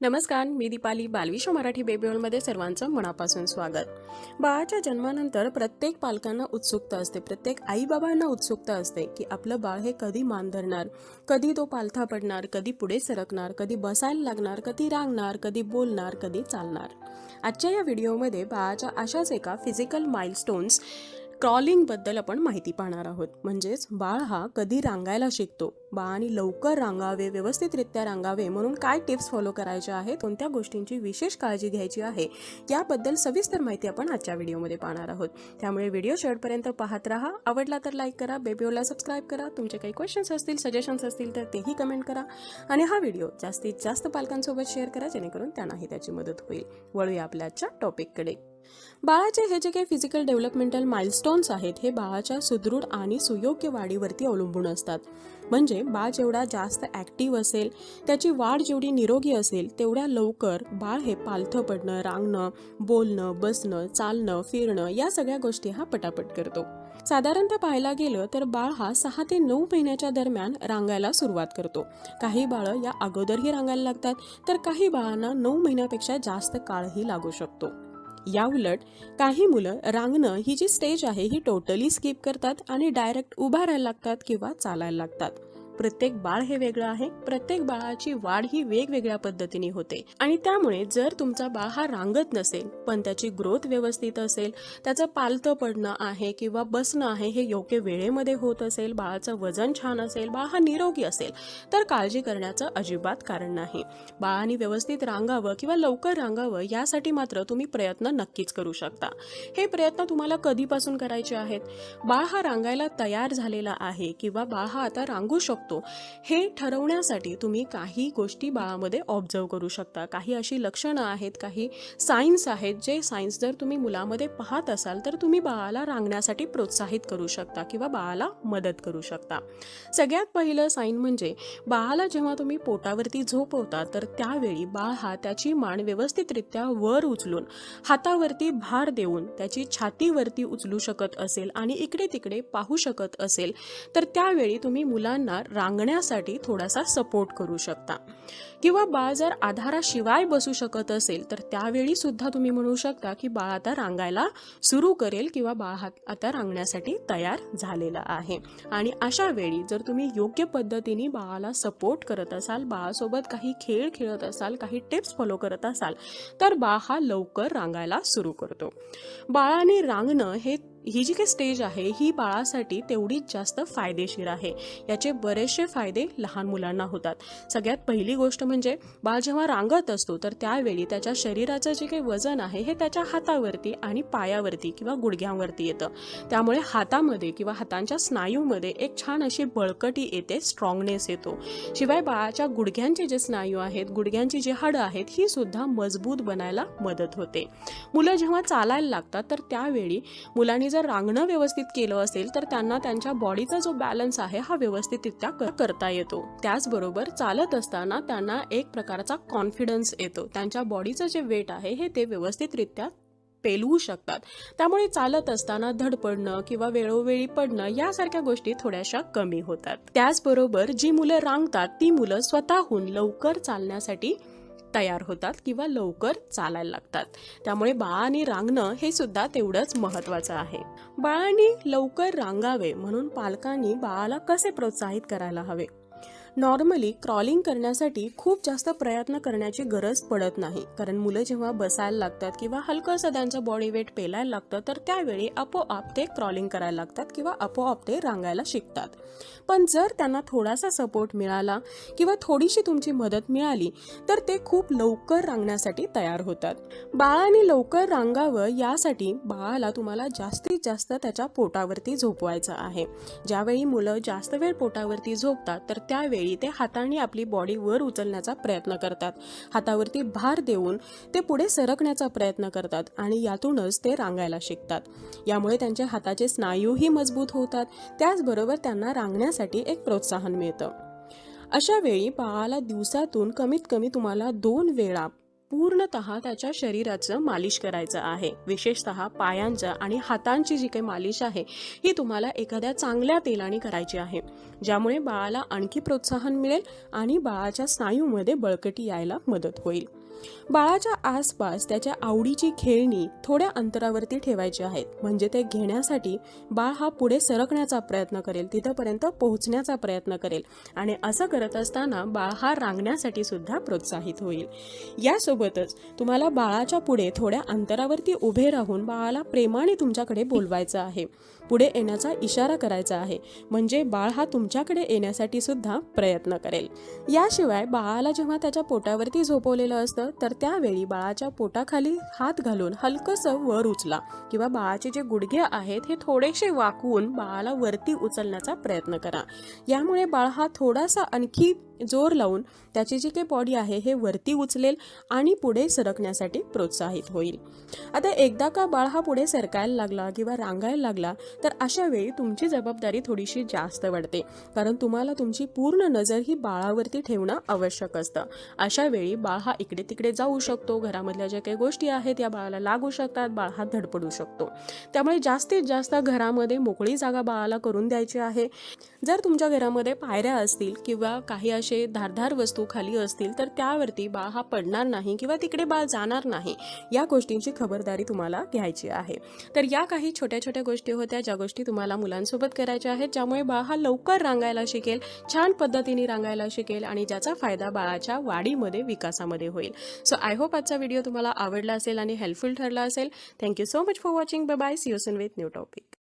नमस्कार मी दीपाली बालविश्व मराठी बेबीओलमध्ये सर्वांचं मनापासून स्वागत. बाळाच्या जन्मानंतर प्रत्येक पालकांना उत्सुकता असते प्रत्येक आईबाबांना उत्सुकता असते की आपलं बाळ हे कधी मान धरणार कधी तो पालथा पडणार कधी पुढे सरकणार कधी बसायला लागणार कधी रांगणार कधी बोलणार कधी चालणार. आजच्या या व्हिडिओमध्ये बाळाच्या अशाच एका फिजिकल माइलस्टोन्स क्रॉलिंगबद्दल आपण माहिती पाहणार आहोत. म्हणजेच बाळ हा कधी रांगायला शिकतो बाळाने लवकर रांगावे व्यवस्थितरित्या रांगावे म्हणून काय टिप्स फॉलो करायच्या आहेत कोणत्या गोष्टींची विशेष काळजी घ्यायची आहे याबद्दल सविस्तर माहिती आपण आजच्या व्हिडिओमध्ये पाहणार आहोत. त्यामुळे व्हिडिओ शेवटपर्यंत पाहत राहा. आवडला तर लाईक करा बेबीओला सबस्क्राईब करा. तुमचे काही क्वेश्चन्स असतील सजेशन्स असतील तर तेही कमेंट करा. आणि हा व्हिडिओ जास्तीत जास्त पालकांसोबत शेअर करा जेणेकरून त्यांनाही त्याची मदत होईल. वळूया आपल्या आजच्या टॉपिककडे बाळाचे हे जे काही फिजिकल डेव्हलपमेंटल माइलस्टोन्स आहेत हे बाळाच्या सुदृढ आणि सुयोग्य वाढीवरती अवलंबून असतात. म्हणजे बाळ जेवढा जास्त ॲक्टिव्ह असेल त्याची वाढ जेवढी निरोगी असेल तेवढ्या लवकर बाळ हे पालथं पडणं रांगणं बोलणं बसणं चालणं फिरणं या सगळ्या गोष्टी हा पटापट करतो. साधारणतः पाहायला गेलं तर बाळ हा सहा ते नऊ महिन्याच्या दरम्यान रांगायला सुरुवात करतो. काही बाळं या अगोदरही रांगायला लागतात तर काही बाळांना नऊ महिन्यापेक्षा जास्त काळही लागू शकतो. याउलट काही मुलं रांगणं ही जी स्टेज आहे ही टोटली स्किप करतात आणि डायरेक्ट उभा राहायला लागतात किंवा चालायला लागतात. प्रत्येक बाळ हे वेगळं आहे प्रत्येक बाळाची वाढ ही वेगवेगळ्या पद्धतीने होते. आणि त्यामुळे जर तुमचा बाळ हा रांगत नसेल पण त्याची ग्रोथ व्यवस्थित असेल त्याचं पालतं पडणं आहे किंवा बसणं आहे हे योग्य वेळेमध्ये होत असेल बाळाचं वजन छान असेल बाळ हा निरोगी असेल तर काळजी करण्याचं अजिबात कारण नाही. बाळाने व्यवस्थित रांगावं किंवा लवकर रांगावं यासाठी मात्र तुम्ही प्रयत्न नक्कीच करू शकता. हे प्रयत्न तुम्हाला कधीपासून करायचे आहेत? बाळ हा रांगायला तयार झालेला आहे किंवा बाळ हा आता रांगू शकतो? हे ठरवण्यासाठी तुम्ही काही गोष्टी बाळामध्ये ऑब्झर्व करू शकता. काही अशी लक्षणं आहेत काही सायन्स आहेत जे सायन्स जर तुम्ही मुलामध्ये पाहत असाल तर तुम्ही बाळाला रांगण्यासाठी प्रोत्साहित करू शकता किंवा बाळाला मदत करू शकता. सगळ्यात पहिलं साईन म्हणजे बाळाला जेव्हा तुम्ही पोटावरती झोपवता तर त्यावेळी बाळ हा त्याची मान व्यवस्थितरित्या वर उचलून हातावरती भार देऊन त्याची छातीवरती उचलू शकत असेल आणि इकडे तिकडे पाहू शकत असेल तर त्यावेळी तुम्ही मुलांना रांगण्यासाठी थोडासा सपोर्ट करू शकता. किंवा बाळ जर आधाराशिवाय बसू शकत असेल तर त्यावेळी सुद्धा तुम्ही म्हणू शकता की बाळ आता रांगायला सुरू करेल किंवा बाळ हा आता रांगण्यासाठी तयार झालेला आहे. आणि अशा वेळी जर तुम्ही योग्य पद्धतीने बाळाला सपोर्ट करत असाल बाळासोबत काही खेळ खेळत असाल काही टिप्स फॉलो करत असाल तर बाळ हा लवकर रांगायला सुरू करतो. बाळाने रांगणं हे ही जी काही स्टेज आहे ही बाळासाठी तेवढीच जास्त फायदेशीर आहे. याचे बरेचसे फायदे लहान मुलांना होतात. सगळ्यात पहिली गोष्ट म्हणजे बाळ जेव्हा रांगत असतो तर त्यावेळी त्याच्या शरीराचं जे काही वजन आहे हे त्याच्या हातावरती आणि पायावरती किंवा गुडघ्यांवरती येतं. त्यामुळे हातामध्ये किंवा हातांच्या स्नायूमध्ये एक छान अशी बळकटी येते स्ट्रॉंगनेस येतो. शिवाय बाळाच्या गुडघ्यांचे जे स्नायू आहेत गुडघ्यांची जी हाडं आहेत ही सुद्धा मजबूत बनायला मदत होते. मुलं जेव्हा चालायला लागतात तर त्यावेळी मुलांनी जर रांगणं व्यवस्थित केलं असेल तर त्यांना त्यांच्या बॉडीचा जो बॅलन्स आहे हा व्यवस्थितरित्या क- करता येतो. त्याचबरोबर चालत असताना त्यांना एक प्रकारचा कॉन्फिडन्स येतो. त्यांच्या बॉडीचं जे वेट आहे हे ते व्यवस्थितरित्या पेलवू शकतात. त्यामुळे चालत असताना धडपडणं किंवा वेळोवेळी पडणं यासारख्या गोष्टी थोड्याशा कमी होतात. त्याचबरोबर जी मुलं रांगतात ती मुलं स्वतःहून लवकर चालण्यासाठी तयार होतात किंवा लवकर चालायला लागतात. त्यामुळे बाळाने रांगणं हे सुद्धा तेवढंच महत्त्वाचं आहे. बाळाने लवकर रांगावे म्हणून पालकांनी बाळाला कसे प्रोत्साहित करायला हवे? नॉर्मली क्रॉलिंग करण्यासाठी खूप जास्त प्रयत्न करण्याची गरज पडत नाही. कारण मुलं जेव्हा बसायला लागतात किंवा हलकंसं त्यांचं बॉडी वेट पेलायला लागतं तर त्यावेळी आपोआप ते क्रॉलिंग करायला लागतात किंवा आपोआप ते रांगायला शिकतात. पण जर त्यांना थोडासा सपोर्ट मिळाला किंवा थोडीशी तुमची मदत मिळाली तर ते खूप लवकर रांगण्यासाठी तयार होतात. बाळाने लवकर रांगावं यासाठी बाळाला तुम्हाला जास्तीत जास्त त्याच्या पोटावरती झोपवायचं आहे. ज्यावेळी मुलं जास्त वेळ पोटावरती झोपतात तर त्यावेळी ते हाताने आपली बॉडी वर उचलण्याचा प्रयत्न करतात. हातावरती भार देऊन ते पुढे सरकण्याचा प्रयत्न करतात आणि यातूनच ते रांगायला शिकतात. यामुळे त्यांच्या हाताचे स्नायूही मजबूत होतात. त्याचबरोबर त्यांना रांगण्यासाठी एक प्रोत्साहन मिळतं. अशा वेळी बाळाला दिवसातून कमीत कमी तुम्हाला दोन वेळा पूर्णतः त्याच्या शरीराचं मालिश करायचं आहे. विशेषतः पायांचं आणि हातांची जी काही मालिश आहे ही तुम्हाला एखाद्या चांगल्या तेलाने करायची आहे. ज्यामुळे बाळाला आणखी प्रोत्साहन मिळेल आणि बाळाच्या स्नायूमध्ये बळकटी यायला मदत होईल. बाळाच्या आसपास त्याच्या आवडीची खेळणी थोड्या अंतरावरती ठेवायची आहेत. म्हणजे ते घेण्यासाठी बाळ हा पुढे सरकण्याचा प्रयत्न करेल तिथंपर्यंत पोहोचण्याचा प्रयत्न करेल. आणि असं करत असताना बाळ हा रांगण्यासाठी सुद्धा प्रोत्साहित होईल. यासोबतच तुम्हाला बाळाच्या पुढे थोड्या अंतरावरती उभे राहून बाळाला प्रेमाने तुमच्याकडे बोलवायचं आहे. पुढे येण्याचा इशारा करायचा आहे. म्हणजे बाळ हा तुमच्याकडे येण्यासाठी सुद्धा प्रयत्न करेल. याशिवाय बाळाला जेव्हा त्याच्या पोटावरती झोपवलेलं असतं तर त्यावेळी बाळाच्या पोटाखाली हात घालून हलकंसं वर उचला किंवा बाळाचे जे गुडघे आहेत हे थोडेसे वाकवून बाळाला वरती उचलण्याचा प्रयत्न करा. यामुळे बाळ हा थोडासा आणखी जोर लावून त्याची जी काही बॉडी आहे हे वरती उचलेल आणि पुढे सरकण्यासाठी प्रोत्साहित होईल. आता एकदा का बाळ हा पुढे सरकायला लागला किंवा रांगायला लागला तर अशा वेळी तुमची जबाबदारी थोडीशी जास्त वाढते. कारण तुम्हाला तुमची पूर्ण नजर ही बाळावरती ठेवणं आवश्यक असतं. अशा वेळी बाळ हा इकडे तिकडे जाऊ शकतो. घरामधल्या ज्या काही गोष्टी आहेत या बाळाला लागू शकतात. बाळ हा धडपडू शकतो. त्यामुळे जास्तीत जास्त घरामध्ये मोकळी जागा बाळाला करून द्यायची आहे. जर तुमच्या घरामध्ये पायऱ्या असतील किंवा काही असे धारधार वस्तू खाली असतील तर त्यावरती बाळ हा पडणार नाही किंवा तिकडे बाळ जाणार नाही या गोष्टींची खबरदारी तुम्हाला घ्यायची आहे. तर या काही छोट्या छोट्या गोष्टी होत्या ज्या गोष्टी तुम्हाला मुलांसोबत करायच्या आहेत ज्यामुळे बाळ हा लवकर रांगायला शिकेल छान पद्धतीने रांगायला शिकेल आणि ज्याचा फायदा बाळाच्या वाढीमध्ये विकासामध्ये होईल. सो आय होप आजचा व्हिडिओ तुम्हाला आवडला असेल आणि हेल्पफुल ठरला असेल. Thank you so much for watching bye see you with new topic